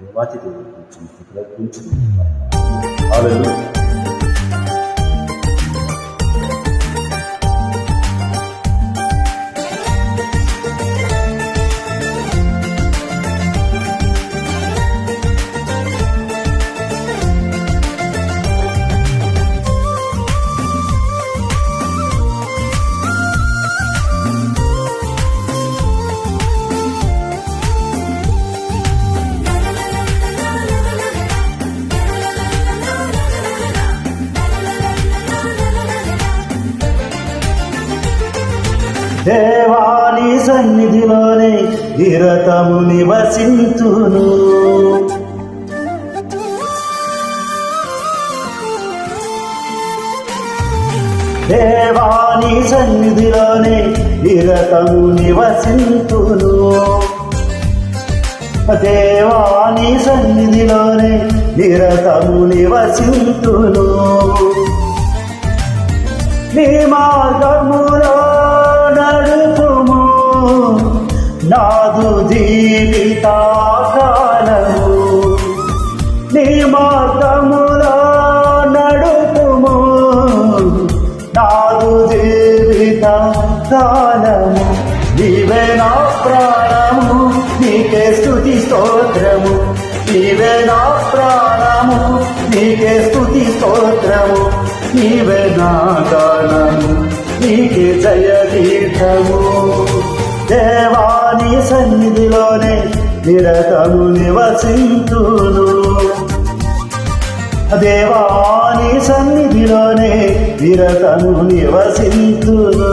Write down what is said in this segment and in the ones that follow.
네 가지를 좀 구분해 본 적이 있어요. 아멘. దేవాని సన్నిధిలోనే నిరతము నివసింతును. దేవాని సన్నిధిలోనే నిరతము నివసింతును. దేవాని సన్నిధిలోనే నిరతము నివసింతును. నీ మార్గములో నడుపుము. నాదు జీవితాకాలము. నీ మార్గములో నడుపుము. నాదు జీవిత కాలము నీవే నా ప్రాణము నీకే స్థుతి స్తోత్రము. నీవే నా ప్రాణము నీకే స్థుతి స్తోత్రము. నీవే నా గానము నీకే జయ గీతము దేవాని సన్నిధిలోనే నిరతము నివసింతును. దేవాని సన్నిధిలోనే నిరతము నివసింతును.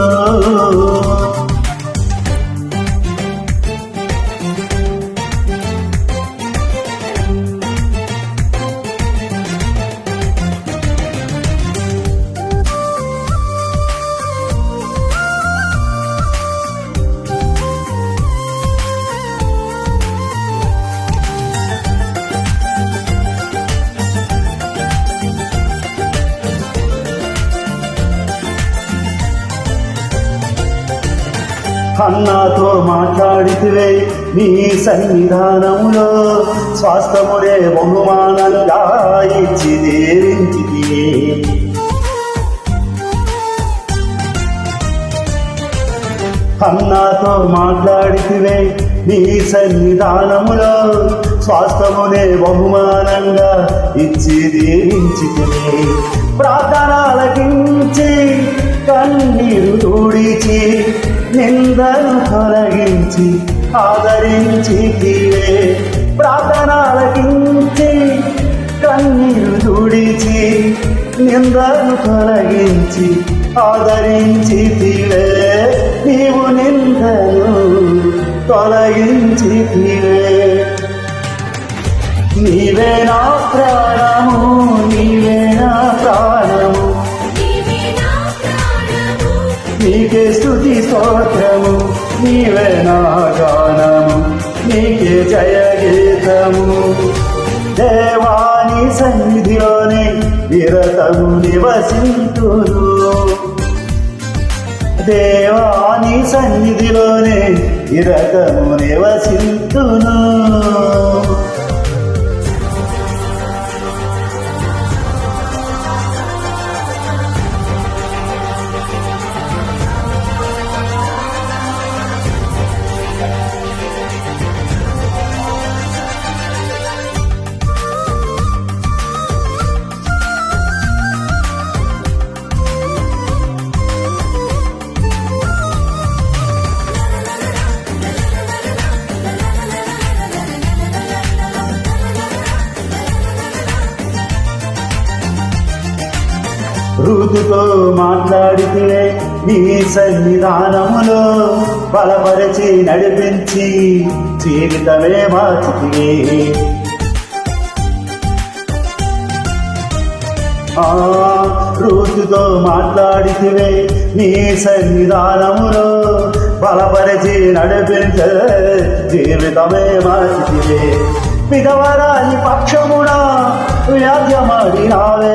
అన్నాతో మాట్లాడితివే నీ సన్నిధానములో స్వాస్థమునే బహుమానంగా ఇచ్చి దేవించితివే అన్నాతో మాట్లాడితివే నీ సన్నిధానములో స్వాస్థమునే బహుమానంగా ఇచ్చి దీవించితివే ప్రార్థనలకించి కన్నీరు తుడిచి నిందను తొలగించి ఆదరించి ప్రార్థనాలకించి కన్నీరు తుడిచి నిందను తొలగించి ఆదరించితివే నీవు నిందను తొలగించితివే నీవే నా ప్రాణము స్థుతి స్తోత్రము నీవే నా గానము నీకే జయ గీతము దేవాని సన్నిధిలోనే విరతము నివసింతును. దేవాని సన్నిధిలోనే విరతము నివసింతును. ఋతుతో మాట్లాడితే నీ సన్నిధానములో బలపరిచి నడిపించి జీవితమే మార్చితే ఆ ఋతుతో మాట్లాడితే నీ సన్నిధానములో బలపరిచి నడిపించే జీవితమే మార్చితే విధవరాలి పక్షమునా వ్యాధ్యమాడినావే.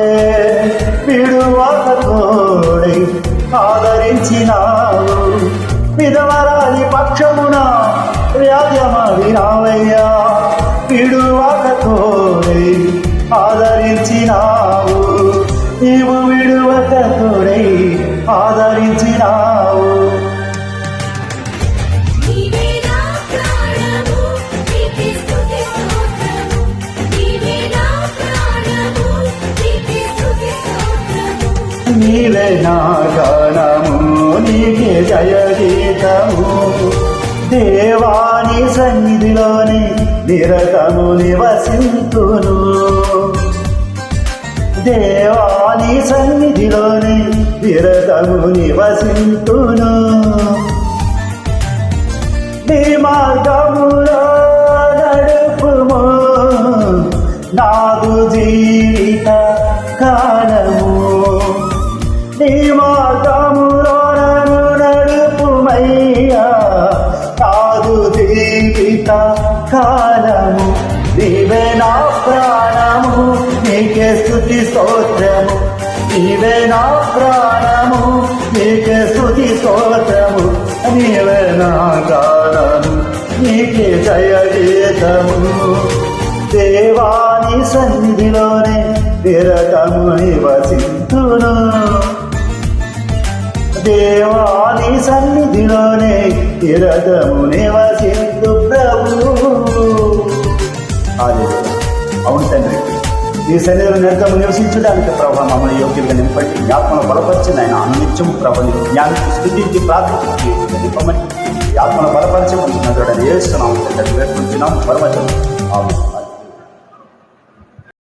విడువాక తోడై ఆదరించినావు. విధవరాలి పక్షమున వ్యాధ్యమాడినావయ్యా. విడువక తోడై ఆదరించినావు. నీవు విడువక తోడై నీవే నా గానము నీకే జయగీతము. దేవాని సన్నిధిలోని నిరతము నివసింతును. దేవాని సన్నిధిలోని నిరతము నివసింతును. నీ మార్గములో నడుపుము నాదు జీవిత కా నీ మార్గములో నడుపుమయ్యా. కాదు జీవిత కాలము నీవే నా ప్రాణము నీకే స్థుతి స్తోత్రము. నీవే నా ప్రాణము నీకే స్థుతి స్తోత్రము. నీవే నా కాలము నీకే జయ గీతము దేవాని సన్నిధిలోనే నిరతము నివసింతును దేవాని సన్నిధిలోనే నిరతము నివసింతు ప్రభు. అవును తండ్రి. నీ సన్నిధిలో నిరతము నివసించడానికి ప్రభావ మమ్మల్ని యోగ్యంగా నింపండి. ఆత్మను బలపరిచిన ఆయన అనునిత్యము ప్రభుని జ్ఞానికి స్థుతించి ప్రార్థించి నింపమని ఆత్మను బలపరిచి నదుడని ఏస్తున్నాము తండ్రి వేడుకుంటున్నాం. పరమచం ఆమె